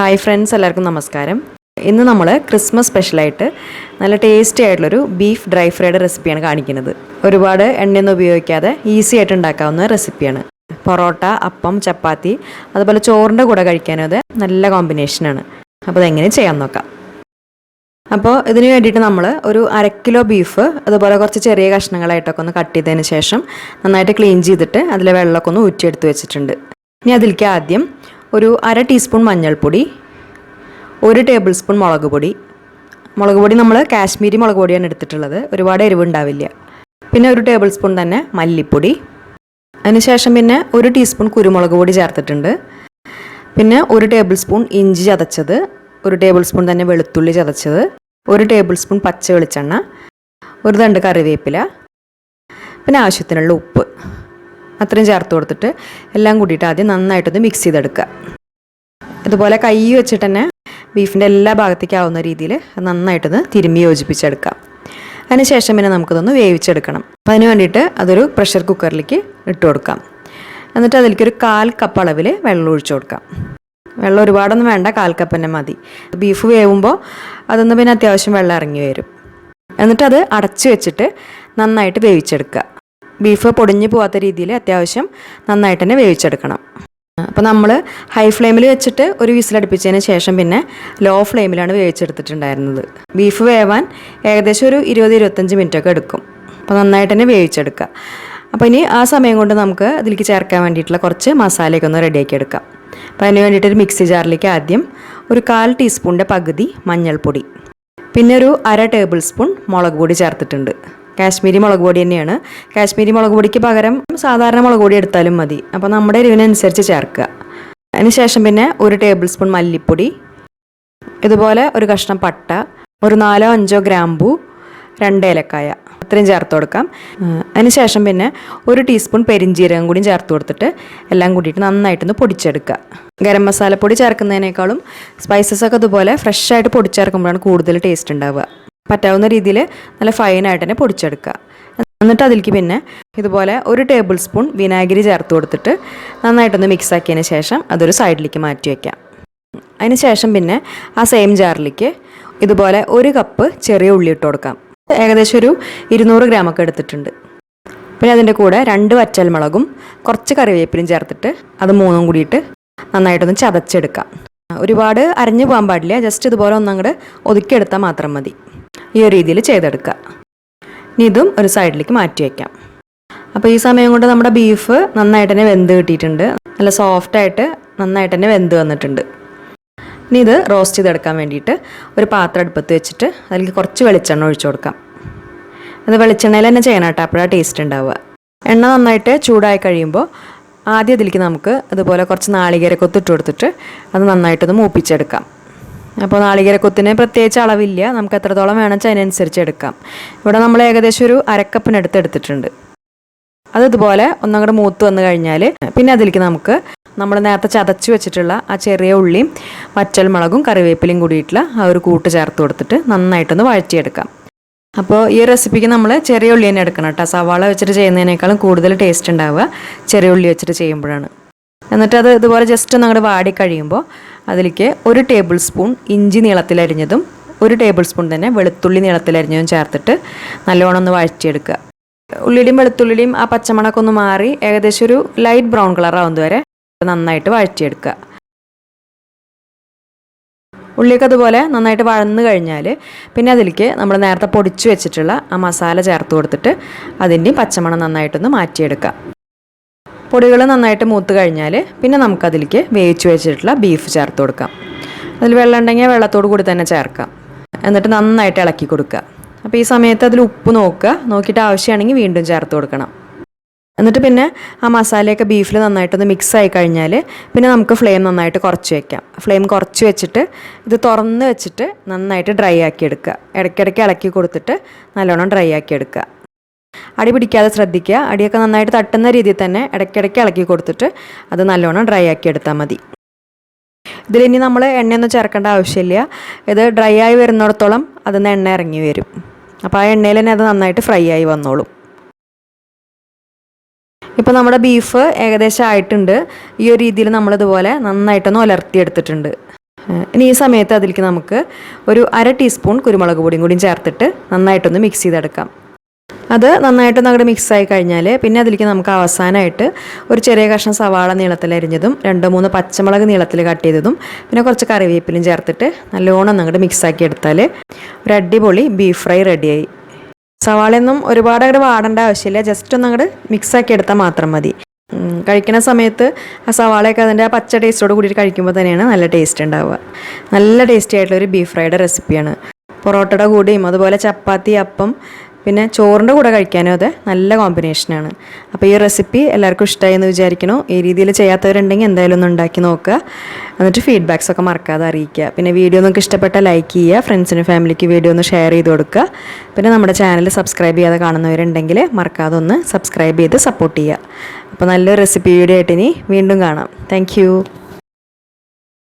Hi friends എല്ലാവർക്കും നമസ്കാരം. ഇന്ന് നമ്മൾ ക്രിസ്മസ് സ്പെഷ്യലായിട്ട് നല്ല ടേസ്റ്റി ആയിട്ടുള്ളൊരു ബീഫ് ഡ്രൈ ഫ്രൈഡ് റെസിപ്പിയാണ് കാണിക്കുന്നത്. ഒരുപാട് എണ്ണയൊന്നും ഉപയോഗിക്കാതെ ഈസി ആയിട്ട് ഉണ്ടാക്കാവുന്ന റെസിപ്പിയാണ്. പൊറോട്ട അപ്പം ചപ്പാത്തി അതുപോലെ ചോറിന്റെ കൂടെ കഴിക്കാനും അത് നല്ല കോമ്പിനേഷനാണ് അപ്പോൾ അതെങ്ങനെ ചെയ്യാൻ നോക്കാം. അപ്പോൾ ഇതിന് വേണ്ടിയിട്ട് നമ്മൾ ഒരു അര കിലോ ബീഫ് അതുപോലെ കുറച്ച് ചെറിയ കഷ്ണങ്ങളായിട്ടൊക്കെ ഒന്ന് കട്ട് ചെയ്തതിന് ശേഷം നന്നായിട്ട് ക്ലീൻ ചെയ്തിട്ട് അതിലെ വെള്ളമൊക്കെ ഒന്ന് ഊറ്റിയെടുത്ത് വെച്ചിട്ടുണ്ട്. ഇനി അതിലേക്ക് ആദ്യം ഒരു അര ടീസ്പൂൺ മഞ്ഞൾപ്പൊടി ഒരു ടേബിൾ സ്പൂൺ മുളക് പൊടി. മുളക് പൊടി നമ്മൾ കാശ്മീരി മുളക് പൊടിയാണ് എടുത്തിട്ടുള്ളത്. ഒരുപാട് എരിവുണ്ടാവില്ല പിന്നെ ഒരു ടേബിൾ സ്പൂൺ തന്നെ മല്ലിപ്പൊടി. അതിനുശേഷം പിന്നെ ഒരു ടീസ്പൂൺ കുരുമുളക് പൊടി ചേർത്തിട്ടുണ്ട്. പിന്നെ ഒരു ടേബിൾ സ്പൂൺ ഇഞ്ചി ചതച്ചത് ഒരു ടേബിൾ സ്പൂൺ തന്നെ വെളുത്തുള്ളി ചതച്ചത് ഒരു ടേബിൾ സ്പൂൺ പച്ച വെളിച്ചെണ്ണ ഒരു തണ്ട് കറിവേപ്പില പിന്നെ ആവശ്യത്തിനുള്ള ഉപ്പ്. അത്രയും ചേർത്ത് കൊടുത്തിട്ട് എല്ലാം കൂട്ടിയിട്ട് ആദ്യം നന്നായിട്ടൊന്ന് മിക്സ് ചെയ്തെടുക്കുക. അതുപോലെ കൈ വെച്ചിട്ട് തന്നെ ബീഫിന്റെ എല്ലാ ഭാഗത്തേക്കും ആവുന്ന രീതിയിൽ നന്നായിട്ടൊന്ന് തിരുമ്മി യോജിപ്പിച്ചെടുക്കാം. അതിനുശേഷം പിന്നെ നമുക്കിതൊന്ന് വേവിച്ചെടുക്കണം. അപ്പോൾ അതിന് വേണ്ടിയിട്ട് അതൊരു പ്രഷർ കുക്കറിലേക്ക് ഇട്ട് കൊടുക്കാം. എന്നിട്ട് അതിലേക്ക് ഒരു കാൽ കപ്പ് അളവിൽ വെള്ളം ഒഴിച്ചു കൊടുക്കാം. വെള്ളം ഒരുപാടൊന്നും വേണ്ട കാൽ കപ്പ് തന്നെ മതി. ബീഫ് വേവുമ്പോൾ അതൊന്ന് പിന്നെ അത്യാവശ്യം വെള്ളം ഇറങ്ങി വരും. എന്നിട്ട് അത് അടച്ചു വെച്ചിട്ട് നന്നായിട്ട് വേവിച്ചെടുക്കുക. ബീഫ് പൊടിഞ്ഞു പോകാത്ത രീതിയിൽ അത്യാവശ്യം നന്നായിട്ട് തന്നെ വേവിച്ചെടുക്കണം അപ്പോൾ നമ്മൾ ഹൈ ഫ്ലെയിമിൽ വെച്ചിട്ട് ഒരു വിസിലടുപ്പിച്ചതിന് ശേഷം പിന്നെ ലോ ഫ്ലെയിമിലാണ് വേവിച്ചെടുത്തിട്ടുണ്ടായിരുന്നത്. ബീഫ് വേവാൻ ഏകദേശം ഒരു ഇരുപത് ഇരുപത്തഞ്ച് മിനിറ്റൊക്കെ എടുക്കും. അപ്പോൾ നന്നായിട്ട് തന്നെ വേവിച്ചെടുക്കുക അപ്പോൾ ഇനി ആ സമയം കൊണ്ട് നമുക്ക് അതിലേക്ക് ചേർക്കാൻ വേണ്ടിയിട്ടുള്ള കുറച്ച് മസാലയൊക്കെ ഒന്ന് റെഡിയാക്കി എടുക്കാം. അപ്പോൾ അതിന് വേണ്ടിയിട്ട് ഒരു മിക്സി ജാറിലേക്ക് ആദ്യം ഒരു കാൽ ടീസ്പൂണിന്റെ പകുതി മഞ്ഞൾപ്പൊടി. പിന്നെ ഒരു അര ടേബിൾ സ്പൂൺ മുളക് പൊടി ചേർത്തിട്ടുണ്ട്. കാശ്മീരി മുളക് പൊടി തന്നെയാണ്. കാശ്മീരി മുളക് പൊടിക്ക് പകരം സാധാരണ മുളക് പൊടി എടുത്താലും മതി. അപ്പോൾ നമ്മുടെ എരിവിനനുസരിച്ച് ചേർക്കുക. അതിനുശേഷം പിന്നെ ഒരു ടേബിൾ സ്പൂൺ മല്ലിപ്പൊടി ഇതുപോലെ ഒരു കഷ്ണം പട്ട ഒരു നാലോ അഞ്ചോ ഗ്രാമ്പു രണ്ട് ഏലക്കായ അത്രയും ചേർത്ത് കൊടുക്കാം. അതിനുശേഷം പിന്നെ ഒരു ടീസ്പൂൺ പെരിഞ്ചീരകം കൂടി ചേർത്ത് കൊടുത്തിട്ട് എല്ലാം കൂടിയിട്ട് നന്നായിട്ടൊന്ന് പൊടിച്ചെടുക്കുക. ഗരം മസാലപ്പൊടി ചേർക്കുന്നതിനേക്കാളും സ്പൈസസ് ഒക്കെ ഇതുപോലെ ഫ്രഷ് ആയിട്ട് പൊടിച്ചേർക്കുമ്പോഴാണ് കൂടുതൽ ടേസ്റ്റ് ഉണ്ടാവുക. പറ്റാവുന്ന രീതിയിൽ നല്ല ഫൈനായിട്ട് തന്നെ പൊടിച്ചെടുക്കുക. എന്നിട്ട് അതിലേക്ക് പിന്നെ ഇതുപോലെ ഒരു ടേബിൾ സ്പൂൺ വിനാഗിരി ചേർത്ത് കൊടുത്തിട്ട് നന്നായിട്ടൊന്ന് മിക്സ് ആക്കിയതിന് ശേഷം അതൊരു സൈഡിലേക്ക് മാറ്റി വയ്ക്കാം അതിന് ശേഷം പിന്നെ ആ സെയിം ജാറിലേക്ക് ഇതുപോലെ ഒരു കപ്പ് ചെറിയ ഉള്ളി ഇട്ട് കൊടുക്കാം. ഏകദേശം ഒരു ഇരുന്നൂറ് ഗ്രാമൊക്കെ എടുത്തിട്ടുണ്ട്. പിന്നെ അതിന്റെ കൂടെ രണ്ട് വറ്റൽമുളകും കുറച്ച് കറിവേപ്പിലും ചേർത്തിട്ട് അത് മൂന്നും കൂടിയിട്ട് നന്നായിട്ടൊന്ന് ചതച്ചെടുക്കാം. ഒരുപാട് അരഞ്ഞു പോകാൻ പാടില്ല ജസ്റ്റ് ഇതുപോലെ ഒന്നങ്ങോട്ട് ഒതുക്കിയെടുത്താൽ മാത്രം മതി. ഈ ഒരു രീതിയിൽ ചെയ്തെടുക്കുക. ഇനി ഇതും ഒരു സൈഡിലേക്ക് മാറ്റി വയ്ക്കാം. അപ്പോൾ ഈ സമയം കൊണ്ട് നമ്മുടെ ബീഫ് നന്നായിട്ട് തന്നെ വെന്ത് കിട്ടിയിട്ടുണ്ട്. നല്ല സോഫ്റ്റായിട്ട് നന്നായിട്ട് തന്നെ വെന്ത് വന്നിട്ടുണ്ട്. ഇനി ഇത് റോസ്റ്റ് ചെയ്തെടുക്കാൻ വേണ്ടിയിട്ട് ഒരു പാത്രം അടുപ്പത്ത് വെച്ചിട്ട് അതിലേക്ക് കുറച്ച് വെളിച്ചെണ്ണ ഒഴിച്ചു കൊടുക്കാം. അത് വെളിച്ചെണ്ണയിൽ തന്നെ ചെയ്യണം കേട്ടോ. അപ്പോഴാണ് ടേസ്റ്റ് ഉണ്ടാവുക. എണ്ണ നന്നായിട്ട് ചൂടായി കഴിയുമ്പോൾ ആദ്യം അതിലേക്ക് നമുക്ക് അതുപോലെ കുറച്ച് നാളികേരക്കൊത്ത് ഇട്ട് കൊടുത്തിട്ട് അത് നന്നായിട്ടൊന്ന് മൂപ്പിച്ചെടുക്കാം. അപ്പോൾ നാളികേരക്കൊത്തിന് പ്രത്യേകിച്ച് അളവില്ല. നമുക്ക് എത്രത്തോളം വേണം വെച്ചാൽ അതിനനുസരിച്ച് എടുക്കാം. ഇവിടെ നമ്മൾ ഏകദേശം ഒരു അരക്കപ്പിനടുത്ത് എടുത്തിട്ടുണ്ട്. അത് ഇതുപോലെ ഒന്നങ്ങോട്ട് മൂത്ത് വന്നു കഴിഞ്ഞാൽ പിന്നെ അതിലേക്ക് നമുക്ക് നമ്മൾ നേരത്തെ ചതച്ച് വെച്ചിട്ടുള്ള ആ ചെറിയ ഉള്ളിയും വറ്റൽമുളകും കറിവേപ്പിലയും കൂടിയിട്ടുള്ള ആ ഒരു കൂട്ട് ചേർത്ത് കൊടുത്തിട്ട് നന്നായിട്ടൊന്ന് വഴറ്റിയെടുക്കാം. അപ്പോൾ ഈ റെസിപ്പിക്ക് നമ്മൾ ചെറിയ ഉള്ളി തന്നെ എടുക്കണം കേട്ടോ. സവാള വെച്ചിട്ട് ചെയ്യുന്നതിനേക്കാളും കൂടുതൽ ടേസ്റ്റ് ഉണ്ടാവുക ചെറിയ ഉള്ളി വെച്ചിട്ട് ചെയ്യുമ്പോഴാണ്. എന്നിട്ട് അത് ഇതുപോലെ ജസ്റ്റ് ഒന്ന് അങ്ങോട്ട് വാടി കഴിയുമ്പോൾ അതിലേക്ക് ഒരു ടേബിൾ സ്പൂൺ ഇഞ്ചി നീളത്തിലരിഞ്ഞതും ഒരു ടേബിൾ സ്പൂൺ തന്നെ വെളുത്തുള്ളി നീളത്തിലരിഞ്ഞതും ചേർത്തിട്ട് നല്ലോണം ഒന്ന് വഴറ്റിയെടുക്കുക. ഉള്ളിയുടെയും വെളുത്തുള്ളിയുടെയും ആ പച്ചമണക്കൊന്ന് മാറി ഏകദേശം ഒരു ലൈറ്റ് ബ്രൗൺ കളർ ആവുന്നത് വരെ നന്നായിട്ട് വഴറ്റിയെടുക്കുക. ഉള്ളിയൊക്കെ അതുപോലെ നന്നായിട്ട് വഴന്ന് കഴിഞ്ഞാൽ പിന്നെ അതിലേക്ക് നമ്മൾ നേരത്തെ പൊടിച്ചു വെച്ചിട്ടുള്ള ആ മസാല ചേർത്ത് കൊടുത്തിട്ട് അതിന്റെയും പച്ചമണം നന്നായിട്ടൊന്ന് മാറ്റിയെടുക്കാം പൊടികൾ നന്നായിട്ട് മൂത്ത് കഴിഞ്ഞാൽ പിന്നെ നമുക്കതിലേക്ക് വേവിച്ച് വെച്ചിട്ടുള്ള ബീഫ് ചേർത്ത് കൊടുക്കാം. അതിൽ വെള്ളം ഉണ്ടെങ്കിൽ വെള്ളത്തോട് കൂടി തന്നെ ചേർക്കാം. എന്നിട്ട് നന്നായിട്ട് ഇളക്കി കൊടുക്കുക. അപ്പോൾ ഈ സമയത്ത് അതിൽ ഉപ്പ് നോക്കുക. നോക്കിയിട്ട് ആവശ്യമാണെങ്കിൽ വീണ്ടും ചേർത്ത് കൊടുക്കണം. എന്നിട്ട് പിന്നെ ആ മസാലയൊക്കെ ബീഫിൽ നന്നായിട്ടൊന്ന് മിക്സ് ആയി കഴിഞ്ഞാൽ പിന്നെ നമുക്ക് ഫ്ലെയിം നന്നായിട്ട് കുറച്ച് വയ്ക്കാം ഫ്ലെയിം കുറച്ച് വെച്ചിട്ട് ഇത് തുറന്ന് വെച്ചിട്ട് നന്നായിട്ട് ഡ്രൈ ആക്കി എടുക്കുക. ഇടയ്ക്കിടയ്ക്ക് ഇളക്കി കൊടുത്തിട്ട് നല്ലോണം ഡ്രൈ ആക്കി എടുക്കുക. അടി പിടിക്കാതെ ശ്രദ്ധിക്കുക. അടിയൊക്കെ നന്നായിട്ട് തട്ടുന്ന രീതിയിൽ തന്നെ ഇടയ്ക്കിടയ്ക്ക് ഇളക്കി കൊടുത്തിട്ട് അത് നല്ലോണം ഡ്രൈ ആക്കി എടുത്താൽ മതി. ഇതിലിനി നമ്മൾ എണ്ണയൊന്നും ചേർക്കേണ്ട ആവശ്യമില്ല. ഇത് ഡ്രൈ ആയി വരുന്നിടത്തോളം അതിൽ നിന്ന് എണ്ണ ഇറങ്ങി വരും. അപ്പോൾ ആ എണ്ണയിൽ തന്നെ അത് നന്നായിട്ട് ഫ്രൈ ആയി വന്നോളും. ഇപ്പോൾ നമ്മുടെ ബീഫ് ഏകദേശം ആയിട്ടുണ്ട്. ഈ ഒരു രീതിയിൽ നമ്മളിതുപോലെ നന്നായിട്ടൊന്ന് ഉലർത്തിയെടുത്തിട്ടുണ്ട് ഇനി ഈ സമയത്ത് അതിലേക്ക് നമുക്ക് ഒരു അര ടീസ്പൂൺ കുരുമുളക് പൊടിയും കൂടിയും ചേർത്തിട്ട് നന്നായിട്ടൊന്ന് മിക്സ് ചെയ്തെടുക്കാം. അത് നന്നായിട്ട് നമ്മുടെ മിക്സായി കഴിഞ്ഞാൽ പിന്നെ അതിലേക്ക് നമുക്ക് അവസാനമായിട്ട് ഒരു ചെറിയ കഷ്ണം സവാള നീളത്തിൽ അരിഞ്ഞതും രണ്ട് മൂന്ന് പച്ചമുളക് നീളത്തിൽ കട്ട് ചെയ്തതും പിന്നെ കുറച്ച് കറിവേപ്പിലും ചേർത്തിട്ട് നല്ലോണം അങ്ങോട്ട് മിക്സാക്കി എടുത്താൽ ഒരു അടിപൊളി ബീഫ് ഫ്രൈ റെഡിയായി സവാളയൊന്നും ഒരുപാട് അങ്ങോട്ട് വാടേണ്ട ആവശ്യമില്ല ജസ്റ്റ് ഒന്ന് അങ്ങോട്ട് മിക്സാക്കി എടുത്താൽ മാത്രം മതി. കഴിക്കുന്ന സമയത്ത് ആ സവാളയൊക്കെ അതിന്റെ ആ പച്ച ടേസ്റ്റോട് കൂടിയിട്ട് കഴിക്കുമ്പോൾ തന്നെയാണ് നല്ല ടേസ്റ്റ് ഉണ്ടാവുക നല്ല ടേസ്റ്റി ആയിട്ടുള്ള ഒരു ബീഫ് ഫ്രൈയുടെ റെസിപ്പിയാണ് പൊറോട്ടയുടെ കൂടിയും അതുപോലെ ചപ്പാത്തി അപ്പം പിന്നെ ചോറിന്റെ കൂടെ കഴിക്കാനും അതെ നല്ല കോമ്പിനേഷനാണ് അപ്പോൾ ഈ റെസിപ്പി എല്ലാവർക്കും ഇഷ്ടമായി എന്ന് വിചാരിക്കണു ഈ രീതിയിൽ ചെയ്യാത്തവരുണ്ടെങ്കിൽ എന്തായാലും ഒന്ന് ഉണ്ടാക്കി നോക്കുക. എന്നിട്ട് ഫീഡ്ബാക്സ് ഒക്കെ മറക്കാതെ അറിയിക്കുക. പിന്നെ വീഡിയോ നിങ്ങൾക്ക് ഇഷ്ടപ്പെട്ട ലൈക്ക് ചെയ്യുക ഫ്രണ്ട്സിനും ഫാമിലിക്ക് വീഡിയോ ഒന്ന് ഷെയർ ചെയ്ത് കൊടുക്കുക. പിന്നെ നമ്മുടെ ചാനൽ സബ്സ്ക്രൈബ് ചെയ്യാതെ കാണുന്നവരുണ്ടെങ്കിൽ മറക്കാതെ ഒന്ന് സബ്സ്ക്രൈബ് ചെയ്ത് സപ്പോർട്ട് ചെയ്യുക. അപ്പോൾ നല്ലൊരു റെസിപ്പി വീഡിയോ ആയിട്ട് ഇനി വീണ്ടും കാണാം. താങ്ക്